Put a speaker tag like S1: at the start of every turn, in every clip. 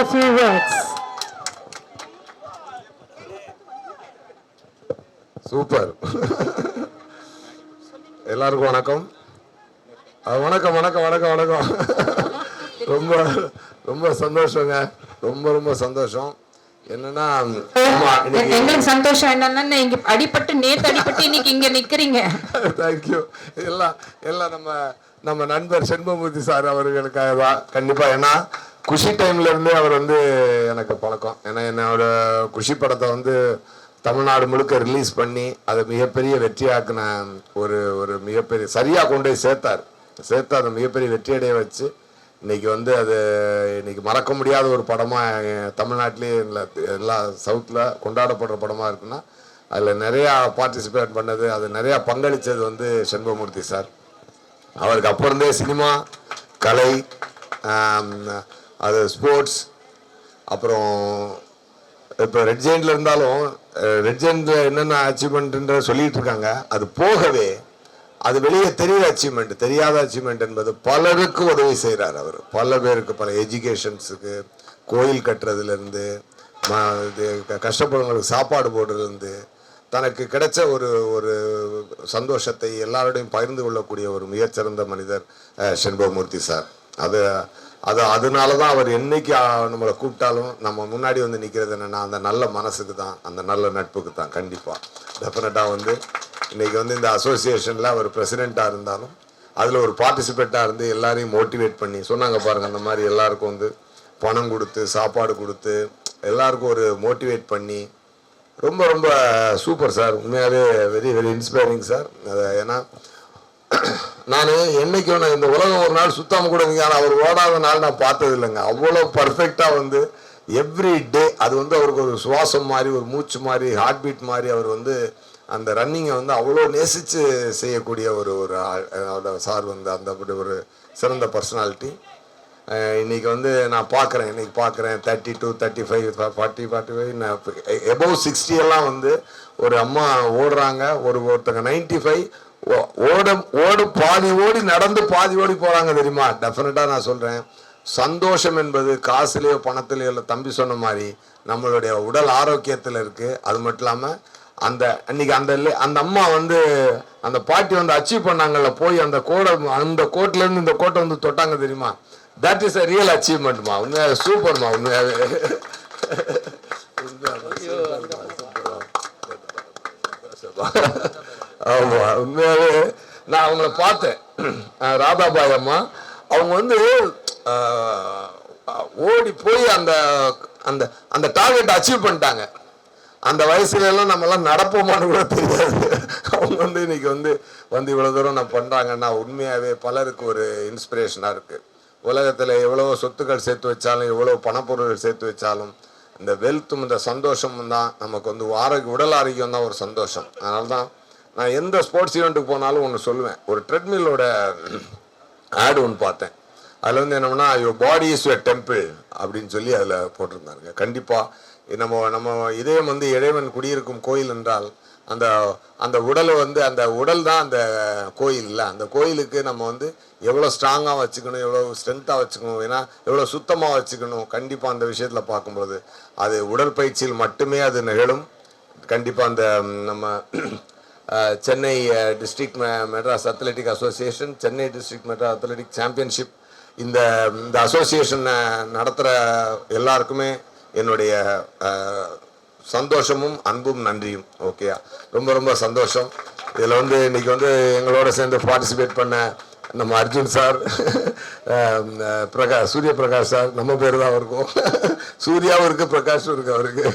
S1: a few words.
S2: Super எல்லாருக்கும் வணக்கம். வணக்கம் வணக்கம் வணக்கம் வணக்கம். ரொம்ப ரொம்ப சந்தோஷங்க. ரொம்ப ரொம்ப சந்தோஷம். என்னன்னா
S1: எங்களுக்கு சந்தோஷம் என்னன்னா நீங்க அடிபட்டு நேத்து அடிபட்டு இன்னைக்கு இங்க நிக்கிறீங்க.
S2: தேங்க்யூ எல்லாம் எல்லாம் நம்ம நம்ம நண்பர் செண்பமூர்த்தி சார் அவர்களுக்காக தான் கண்டிப்பா ஏன்னா குஷி டைம்ல இருந்தே அவர் வந்து எனக்கு பழக்கம். ஏன்னா என்னோட குஷி படத்தை வந்து தமிழ்நாடு முழுக்க ரிலீஸ் பண்ணி அதை மிகப்பெரிய வெற்றியாக்குன ஒரு ஒரு மிகப்பெரிய சரியாக கொண்டு போய் சேர்த்தார். சேர்த்து அதை மிகப்பெரிய வெற்றியடைய வச்சு இன்னைக்கு வந்து அது இன்னைக்கு மறக்க முடியாத ஒரு படமாக தமிழ்நாட்டிலே இல்லை எல்லா சவுத்தில் கொண்டாடப்படுற படமாக இருக்குன்னா அதில் நிறையா பார்ட்டிசிபேட் பண்ணது அது நிறையா பங்களித்தது வந்து செண்பமூர்த்தி சார். அவருக்கு அப்புறம் இருந்தே சினிமா கலை அது ஸ்போர்ட்ஸ் அப்புறம் இப்போ ரெட் இருந்தாலும் ரெட் என்னென்ன அச்சீவ்மெண்ட்ன்ற சொல்லிட்டு இருக்காங்க. அது போகவே அது வெளியே தெரியாத அச்சீவ்மெண்ட் தெரியாத அச்சீவ்மெண்ட் என்பது பலருக்கு உதவி செய்கிறார் அவர். பல பேருக்கு பல எஜுகேஷன்ஸுக்கு கோயில் கட்டுறதுலேருந்து இது கஷ்டப்படுறவங்களுக்கு சாப்பாடு போடுறதுலேருந்து தனக்கு கிடைச்ச ஒரு ஒரு சந்தோஷத்தை எல்லாரோடையும் பகிர்ந்து கொள்ளக்கூடிய ஒரு மிகச்சிறந்த மனிதர் செண்பமூர்த்தி செண்பகமூர்த்தி சார். அது அது அதனால தான் அவர் என்னைக்கு நம்மளை கூப்பிட்டாலும் நம்ம முன்னாடி வந்து நிற்கிறது என்னென்னா அந்த நல்ல மனசுக்கு தான் அந்த நல்ல நட்புக்கு தான் கண்டிப்பாக டெஃபினட்டாக வந்து இன்றைக்கி வந்து இந்த அசோசியேஷனில் அவர் பிரசிடெண்ட்டாக இருந்தாலும் அதில் ஒரு பார்ட்டிசிபேட்டாக இருந்து எல்லாரையும் மோட்டிவேட் பண்ணி சொன்னாங்க பாருங்கள் அந்த மாதிரி எல்லாருக்கும் வந்து பணம் கொடுத்து சாப்பாடு கொடுத்து எல்லாருக்கும் ஒரு மோட்டிவேட் பண்ணி ரொம்ப ரொம்ப சூப்பர் சார் உண்மையாகவே வெரி வெரி இன்ஸ்பைரிங் சார் அதை ஏன்னா நான் என்னைக்கு ஒன்று இந்த உலகம் ஒரு நாள் சுத்தாம கூட இருந்தீங்க ஆனால் அவர் ஓடாத நாள் நான் பார்த்தது இல்லைங்க. அவ்வளோ பர்ஃபெக்டாக வந்து எவ்ரி டே அது வந்து அவருக்கு ஒரு சுவாசம் மாதிரி ஒரு மூச்சு மாதிரி ஹார்ட் பீட் மாதிரி அவர் வந்து அந்த ரன்னிங்கை வந்து அவ்வளோ நேசித்து செய்யக்கூடிய ஒரு ஒரு அவரோட சார் வந்து அந்த அப்படி ஒரு சிறந்த பர்சனாலிட்டி இன்றைக்கி வந்து நான் பார்க்குறேன் இன்றைக்கி பார்க்குறேன். Thirty two thirty five forty forty five நான் எபோவ் சிக்ஸ்டி எல்லாம் வந்து ஒரு அம்மா ஓடுறாங்க. ஒரு ஒருத்தங்க நைன்ட்டி ஃபைவ் ஓட ஓடு பாதி ஓடி நடந்து பாதி ஓடி போகிறாங்க தெரியுமா? டெஃபினட்டாக நான் சொல்கிறேன் சந்தோஷம் என்பது காசுலேயோ பணத்துலேயோ இல்லை தம்பி சொன்ன மாதிரி நம்மளுடைய உடல் ஆரோக்கியத்தில் இருக்குது அது மட்டும் இல்லாமல் அந்த அன்னைக்கு அந்த அந்த அம்மா வந்து அந்த பாட்டி வந்து அச்சீவ் பண்ணாங்கல்ல போய் அந்த கோடை அந்த கோட்ல இருந்து இந்த கோட்டை வந்து தொட்டாங்க தெரியுமா? தட் இஸ் அ ரியல் அச்சீவ்மெண்ட்மா உண்மையாக சூப்பர்மா உண்மையாவே. ஆமா. உண்மையாகவே நான் அவங்கள பார்த்தேன். ராதாபாய் அம்மா. அவங்க வந்து ஓடி போய் அந்த அந்த அந்த டார்கெட் அச்சீவ் பண்ணிட்டாங்க. அந்த வயசுல எல்லாம் நம்ம நடப்போமான்னு கூட தெரியாது. அவங்க வந்து இன்னைக்கு வந்து வந்து இவ்வளோ தூரம் நான் பண்ணுறாங்கன்னா உண்மையாகவே பலருக்கு ஒரு இன்ஸ்பிரேஷனாக இருக்குது உலகத்தில் எவ்வளோ சொத்துக்கள் சேர்த்து வச்சாலும் எவ்வளோ பணப்பொருள்கள் சேர்த்து வச்சாலும் இந்த வெல்த்தும் இந்த சந்தோஷமும் தான் நமக்கு வந்து ஆரோக்கிய உடல் ஆரோக்கியம் தான் ஒரு சந்தோஷம். அதனால தான் நான் எந்த ஸ்போர்ட்ஸ் ஈவெண்ட்டுக்கு போனாலும் ஒன்று சொல்லுவேன். ஒரு ட்ரெட்மில்லோட ஆடு ஒன்று பார்த்தேன். அதில் வந்து என்னன்னா your body is your temple அப்படின்னு சொல்லி அதில் போட்டிருந்தாருங்க கண்டிப்பாக நம்ம நம்ம இதயம் வந்து இறைவன் குடியிருக்கும் கோயில் என்றால் அந்த அந்த உடலை வந்து அந்த உடல் தான் அந்த கோயில் இல்லை. அந்த கோயிலுக்கு நம்ம வந்து எவ்வளோ ஸ்ட்ராங்காக வச்சுக்கணும் எவ்வளோ ஸ்ட்ரென்த்தாக வச்சுக்கணும் ஏன்னா எவ்வளோ சுத்தமாக வச்சுக்கணும் கண்டிப்பாக அந்த விஷயத்தில் பார்க்கும்பொழுது அது உடற்பயிற்சியில் மட்டுமே அது நிகழும். கண்டிப்பாக அந்த நம்ம Chennai district Madras athletic association Chennai district Madras athletic championship இந்த இந்த அசோசியேஷன் நடத்துகிற எல்லாருக்குமே என்னுடைய சந்தோஷமும் அன்பும் நன்றியும். ஓகேயா ரொம்ப ரொம்ப சந்தோஷம். இதில் வந்து இன்றைக்கி வந்து எங்களோட சேர்ந்து பார்ட்டிசிபேட் பண்ண நம்ம அர்ஜுன் சார் பிரகாஷ் சூரிய பிரகாஷ் சார் நம்ம பேர் தான் இருக்கும் சூர்யாவும் இருக்குது பிரகாஷும் இருக்குது அவருக்கு.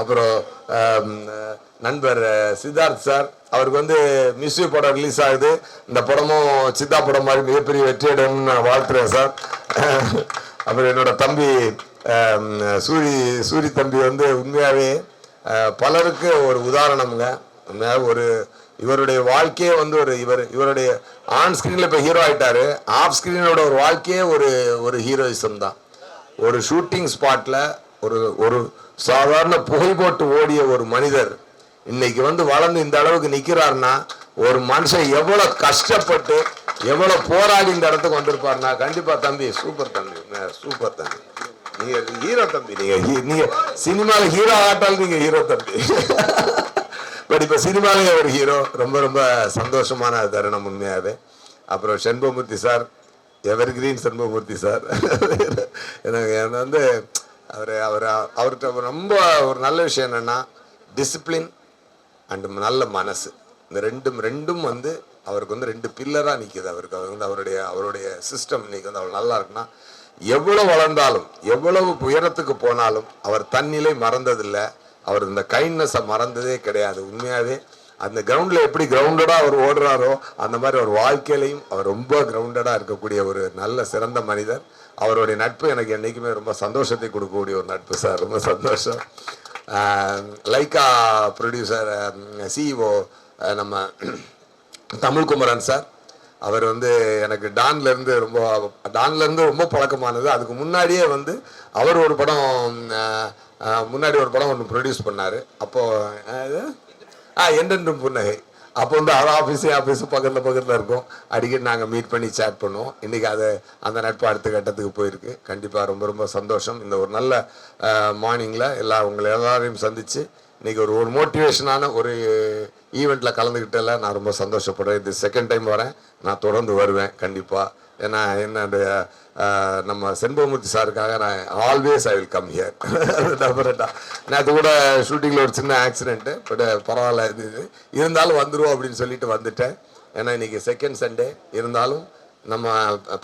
S2: அப்புறம் நண்பர் சித்தார்த் சார். அவருக்கு வந்து மிஸ்யூ படம் ரிலீஸ் ஆகுது. இந்த படமும் சித்தா படம் மாதிரி மிகப்பெரிய வெற்றியிடம்னு நான் வாழ்த்துறேன் சார். அப்புறம் என்னோட தம்பி சூரி சூரி தம்பி வந்து உண்மையாகவே பலருக்கு ஒரு உதாரணம்ங்க. உண்மையாக ஒரு இவருடைய வாழ்க்கையே வந்து ஒரு இவர் இவருடைய ஆன் ஸ்க்ரீனில் இப்போ ஹீரோ ஆகிட்டாரு ஆஃப் ஸ்க்ரீனோட ஒரு வாழ்க்கையே ஒரு ஒரு ஹீரோயிசம் தான். ஒரு ஷூட்டிங் ஸ்பாட்டில் ஒரு ஒரு சாதாரண புகைப்போட்டு ஓடிய ஒரு மனிதர். இன்னைக்கு வந்து வளர்ந்து இந்த அளவுக்கு நிற்கிறாருன்னா ஒரு மனுஷன் எவ்வளோ கஷ்டப்பட்டு எவ்வளோ போராடி இந்த இடத்துக்கு வந்திருப்பாருன்னா கண்டிப்பாக தம்பி சூப்பர் தம்பி சூப்பர் தம்பி. நீங்க ஹீரோ தம்பி நீங்க ஹீ- நீங்க சினிமால ஹீரோ ஆட்டாலும் நீங்க ஹீரோ தம்பி. பட் இப்ப சினிமாலே ஒரு ஹீரோ ரொம்ப ரொம்ப சந்தோஷமான தருணம் உண்மையாவே. அப்புறம் Shenbamurthy sir evergreen Shenbamurthy sir. எனக்கு எனக்கு வந்து அவர் அவர் அவர்கிட்ட ரொம்ப ஒரு நல்ல விஷயம் என்னன்னா டிசிப்ளின் அண்ட் நல்ல மனசு. இந்த ரெண்டும் ரெண்டும் வந்து அவருக்கு வந்து ரெண்டு பில்லராக நிற்கிது அவருக்கு. அவர் வந்து அவருடைய அவருடைய சிஸ்டம் இன்னைக்கு வந்து அவர் நல்லா இருக்குன்னா எவ்வளோ வளர்ந்தாலும் எவ்வளவு உயரத்துக்கு போனாலும் அவர் தன்னிலை மறந்ததில்லை. அவர் இந்த கைண்ட்னஸை மறந்ததே கிடையாது. உண்மையாகவே அந்த கிரவுண்டில் எப்படி கிரவுண்டடாக அவர் ஓடுறாரோ அந்த மாதிரி அவர் வாழ்க்கையிலையும் அவர் ரொம்ப கிரவுண்டடாக இருக்கக்கூடிய ஒரு நல்ல சிறந்த மனிதர். அவருடைய நட்பு எனக்கு என்றைக்குமே ரொம்ப சந்தோஷத்தை கொடுக்கக்கூடிய ஒரு நட்பு சார். ரொம்ப சந்தோஷம். லைக்கா ப்ரொடியூசர் சிஇஓ நம்ம தமிழ்குமரன் சார். அவர் வந்து எனக்கு டான்லேருந்து ரொம்ப டான்லேருந்து ரொம்ப பழக்கமானது. அதுக்கு முன்னாடியே வந்து அவர் ஒரு படம் முன்னாடி ஒரு படம் ஒன்று ப்ரொடியூஸ் பண்ணார். அப்போது ஆ என்றென்றும் புன்னகை. அப்போ வந்து அவர் ஆஃபீஸே ஆஃபீஸு பக்கத்தில் பக்கத்தில் இருக்கும். அடிக்கடி நாங்கள் மீட் பண்ணி சேட் பண்ணுவோம். இன்றைக்கி அது அந்த நட்பு அடுத்த கட்டத்துக்கு போயிருக்கு. கண்டிப்பாக ரொம்ப ரொம்ப சந்தோஷம். இந்த ஒரு நல்ல மார்னிங்கில் எல்லா உங்களை எல்லாரையும் சந்தித்து இன்றைக்கி ஒரு ஒரு மோட்டிவேஷனான ஒரு ஈவெண்ட்டில் கலந்துக்கிட்டல நான் ரொம்ப சந்தோஷப்படுறேன். இது செகண்ட் டைம் வரேன். நான் தொடர்ந்து வருவேன். கண்டிப்பாக ஏன்னா என்னுடைய நம்ம செண்பகமூர்த்தி சாருக்காக நான் always I will come here டெஃபரெட்டாக நேற்று கூட ஷூட்டிங்கில் ஒரு சின்ன ஆக்சிடென்ட்டு பட் பரவாயில்ல இது இருந்தாலும் வந்துடும் அப்படின்னு சொல்லிட்டு வந்துட்டேன். ஏன்னா இன்றைக்கி செகண்ட் சண்டே இருந்தாலும் நம்ம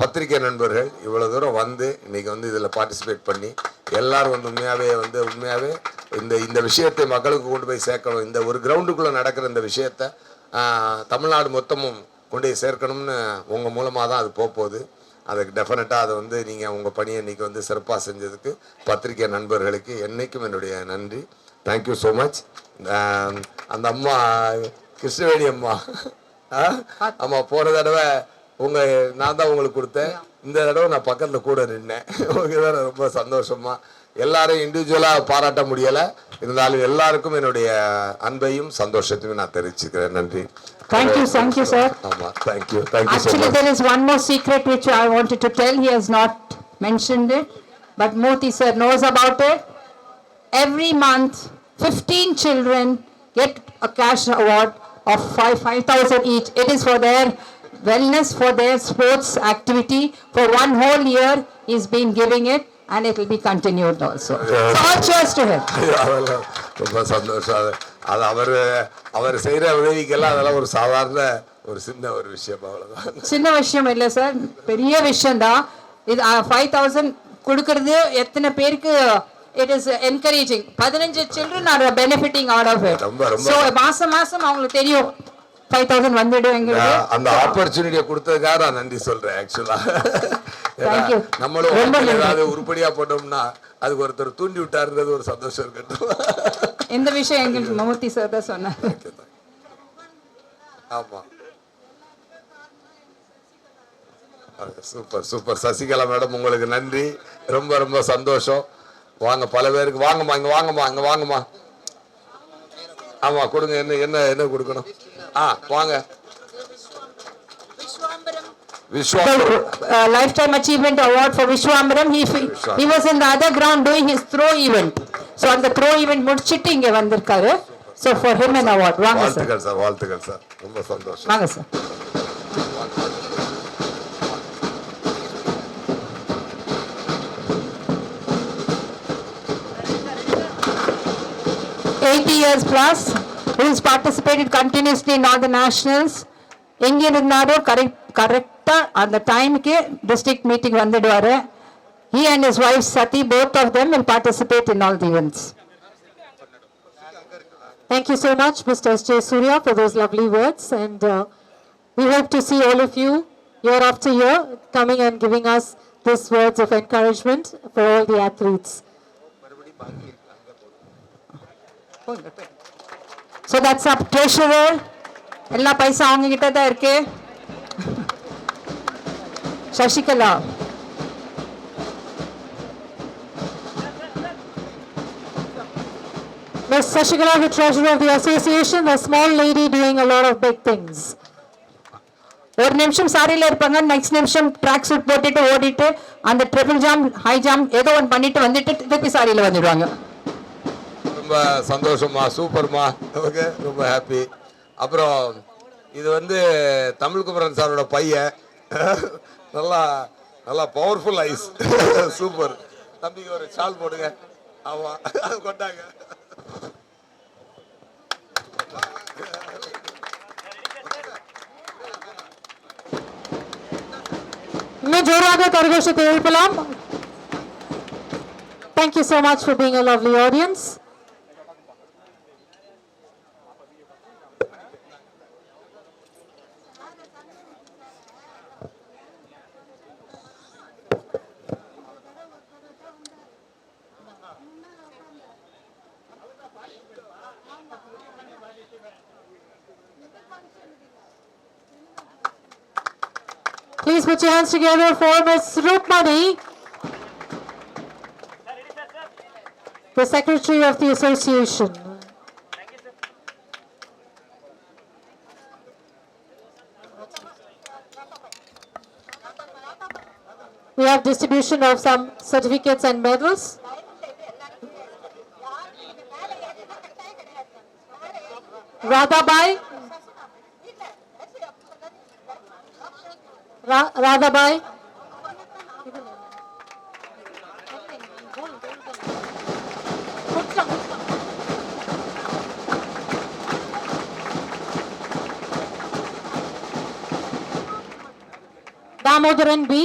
S2: பத்திரிகை நண்பர்கள் இவ்வளோ தூரம் வந்து இன்றைக்கி வந்து இதில் பார்ட்டிசிபேட் பண்ணி எல்லாரும் வந்து உண்மையாகவே வந்து உண்மையாகவே இந்த இந்த விஷயத்தை மக்களுக்கு கொண்டு போய் சேர்க்கணும். இந்த ஒரு கிரவுண்டுக்குள்ளே நடக்கிற இந்த விஷயத்த தமிழ்நாடு மொத்தமும் கொண்டு போய் சேர்க்கணும்னு உங்கள் மூலமாக தான் அது போகுது அதுக்கு டெஃபினட்டாக அதை வந்து நீங்கள் உங்கள் பணியை இன்னைக்கு வந்து சிறப்பாக செஞ்சதுக்கு பத்திரிகை நண்பர்களுக்கு என்றைக்கும் என்னுடைய நன்றி. தேங்க்யூ ஸோ மச் அந்த அம்மா கிருஷ்ணவேணி அம்மா. அம்மா போன தடவை உங்கள் நான் தான் உங்களுக்கு கொடுத்தேன். இந்த தடவை நான் பக்கத்தில் கூட நின்னேன். உங்களுக்கு தான் ரொம்ப சந்தோஷமா. எல்லாரையும் இண்டிவிஜுவலாக பாராட்ட முடியலை. இருந்தாலும் எல்லாருக்கும் என்னுடைய அன்பையும் சந்தோஷத்தையும் நான் தெரிவிச்சுக்கிறேன். நன்றி.
S3: Thank you, thank you, sir.
S2: ஆமா thank you thank you so
S3: Actually,
S2: much
S3: there is one more secret which I wanted to tell. He has not mentioned it, but Moti sir knows about it. Every month, 15 children get a cash award of five 5,000 each. It is for their wellness, for their sports activity. For one whole year, he's been giving it and it will be continued also. So all cheers to him.
S2: அதெல்லாம் ரொம்ப சந்தோஷம் அது அவர் அவர் செய்யற உதவிக்கெல்லாம் அதெல்லாம் ஒரு சாதாரண ஒரு சின்ன ஒரு விஷயம் அவ்வளவுதான்.
S3: சின்ன விஷயம் இல்லை சார். பெரிய விஷயம்தான். இது ஃபைவ் தௌசண்ட் கொடுக்கறது எத்தனை பேருக்கு இட் இஸ் என்கரேஜிங் பதினஞ்சு children are benefiting out of it
S2: ரொம்ப, ரொம்ப.
S3: மாசம் மாசம் அவங்களுக்கு தெரியும். ஃபைவ் தௌசண்ட்
S2: நான் அந்த ஆப்பர்ச்சுனிட்டியை கொடுத்ததுக்காக நான் நன்றி சொல்றேன் ஆக்சுவலா. நம்மளும். ஏதாவது உருப்படியா போட்டோம்னா அதுக்கு ஒருத்தர் தூண்டி விட்டாருன்றது ஒரு சந்தோஷம் இருக்கட்டும்.
S3: இந்த விஷயம் எங்களுக்கு மமூர்த்தி சார் தான் சொன்னார்.
S2: ஆமா. சூப்பர் சூப்பர் சசிகலா மேடம் உங்களுக்கு நன்றி. ரொம்ப ரொம்ப சந்தோஷம். வாங்க பல பேருக்கு வாங்கம்மா இங்க வாங்கம்மா இங்க வாங்கம்மா. ஆமா கொடுங்க என்ன என்ன என்ன கொடுக்கணும்? ஆ வாங்க. விஸ்வாம்பரம்
S3: uh, lifetime achievement award for Vishwambaram. He he was in the other ground doing his throw event. So அந்த throw event முடிச்சிட்டு இங்க வந்திருக்காரு. So for him an award. வாங்க சார்.
S2: வாழ்த்துக்கள் சார் வாழ்த்துக்கள் சார் ரொம்ப சந்தோஷம்
S3: வாங்க sir. Eighty years plus, who has participated continuously in all the nationals. எங்க இருந்தாரோ கரெக்ட் கரெக்டா கரெக்டாக அந்த டைமுக்கே டிஸ்ட்ரிக்ட் மீட்டிங் வந்துடுவார் he and his wife Sathi both of them will participate in all the events
S4: Thank you so much, Mr. S.J. Surya, for those lovely words. And uh, we hope to see all of you year after year coming and giving us these words of encouragement for all the athletes.
S3: So that's up treasurer. எல்லா பைசா அவங்க கிட்ட தான் இருக்கு Sasikala
S4: Ms. Sashikala, the treasurer of the association, a small lady doing a lot of big things.
S3: ஒரு நிமிஷம் சாரியில் இருப்பாங்க next நிமிஷம் ட்ராக் சூட் போட்டுட்டு ஓடிட்டு அந்த ட்ரிபிள் ஜாம் ஹை ஜாம் ஏதோ ஒன்று பண்ணிட்டு வந்துட்டு திருப்பி சாரியில் வந்துடுவாங்க
S2: ரொம்ப சந்தோஷமா சூப்பர்மா ஓகே ரொம்ப ஹாப்பி அப்புறம் இது வந்து தமிழ் குமரன் சாரோட பையன் நல்லா நல்லா பவர்ஃபுல் ஐஸ் சூப்பர் தம்பிக்கு ஒரு சால் போடுங்க. ஆமா கொண்டாங்க.
S4: இன்னும் ஜோராக கரகோஷத்தை எழுப்பலாம். Thank you you much for being a lovely audience Please put your hands together for Ms. Rupmani, the Secretary of the Association. We have distribution of some certificates and medals. Radhabai. रा, Radhabai Damodaran B.